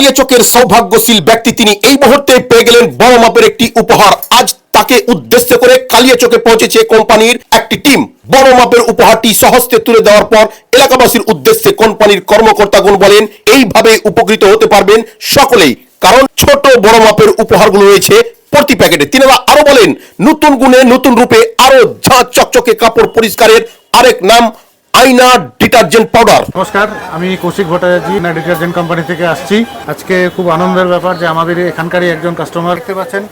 কালিয়াচকের সৌভাগ্যশীল ব্যক্তি তিনি এই মুহূর্তে পেয়ে গেলেন বড় মাপের একটি উপহার। আজ তাকে উদ্দেশ্য করে কালিয়াচকে পৌঁছেছে কোম্পানির একটি টিম। বড় মাপের উপহারটি সহস্তে তুলে দেওয়ার পর এলাকাবাসীর উদ্দেশ্যে কোম্পানির কর্মকর্তাগণ বলেন, এইভাবে উপকৃত হতে পারবেন সকলেই। কারণ ছোট বড় মাপের উপহারগুলো রয়েছে প্রতি প্যাকেটে। তিনারা আরও বলেন, নতুন গুণে নতুন রূপে আরও ঝাঁ চকচকে কাপড় পরিষ্কারের আরেক নাম আয়না ডিটারজেন্ট পাউডার। নমস্কার আমি কৌশিক ভট্টাচার্য না ডিটারজেন্ট কোম্পানি থেকে আসছি। আজকে খুব আনন্দের ব্যাপার যে আমাদের এখানকারই একজন কাস্টমার দেখতে পাচ্ছেন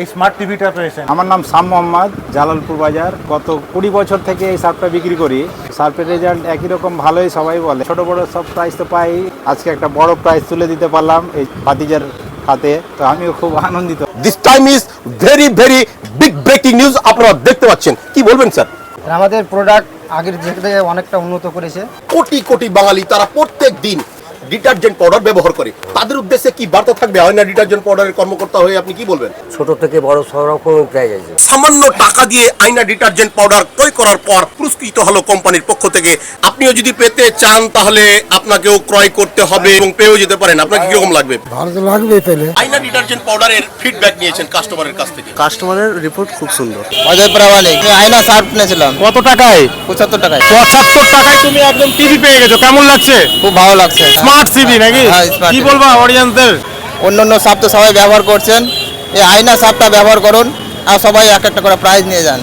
এই স্মার্ট টিভিটা পেয়েছেন। আমার নাম শাম মোহাম্মদ জালালপুর বাজার। গত কুড়ি বছর থেকে এই সার্ফটা বিক্রি করি। সার্ফের রেজাল্ট একই রকম ভালোই সবাই বলে। ছোট বড় সব প্রাইস তো পাই। আজকে একটা বড় প্রাইস তুলে দিতে পারলাম এই ভাতিজার হাতে। তো আমিও খুব আনন্দিত। This time is very very big breaking news আপনারা দেখতে পাচ্ছেন। কি বলবেন স্যার আমাদের প্রোডাক্ট আগের জায়গায় অনেকটা উন্নত করেছে। কোটি কোটি বাঙালি তারা প্রত্যেক দিন ডিটারজেন্ট পাউডার ব্যবহার করে। তাদের উদ্দেশ্যে কি বার্তা থাকবে? হয় না ডিটারজেন্ট পাউডারের কর্মকর্তা হয়ে আপনি কি বলবেন? ছোট থেকে বড় সব রকম প্রাইজ আছে। সামান্য টাকা দিয়ে আয়না ডিটারজেন্ট পাউডার ক্রয় করার পর পুরস্কৃত হলো কোম্পানির পক্ষ থেকে। আপনিও যদি পেতে চান তাহলে আপনাকেও ক্রয় করতে হবে এবং পেয়েও যেতে পারেন। আপনাকে কীরকম লাগবে? ভালো তো লাগবে পেলে আয়না ডিটারজেন্ট পাউডারের ফিডব্যাক নিয়েছেন কাস্টমারের কাছ থেকে। কাস্টমারের রিপোর্ট খুব সুন্দর। অজয় প্রামাণিক। আয়না সার্ফ নিয়েছিলাম কত টাকায়? পঁচাত্তর টাকায়। পঁচাত্তর টাকায় তুমি একদম টিভি পেয়ে গেছো। কেমন লাগছে? খুব ভালো লাগছে। স্মার্ট টিভি নাকি? হ্যাঁ, কি বলব বলবা অডিয়েন্সদের অন্য অন্য সাপ তো সবাই ব্যবহার করছেন। এই আয়না সাপটা ব্যবহার করুন আর সবাই এক একটা করে প্রাইজ নিয়ে যান।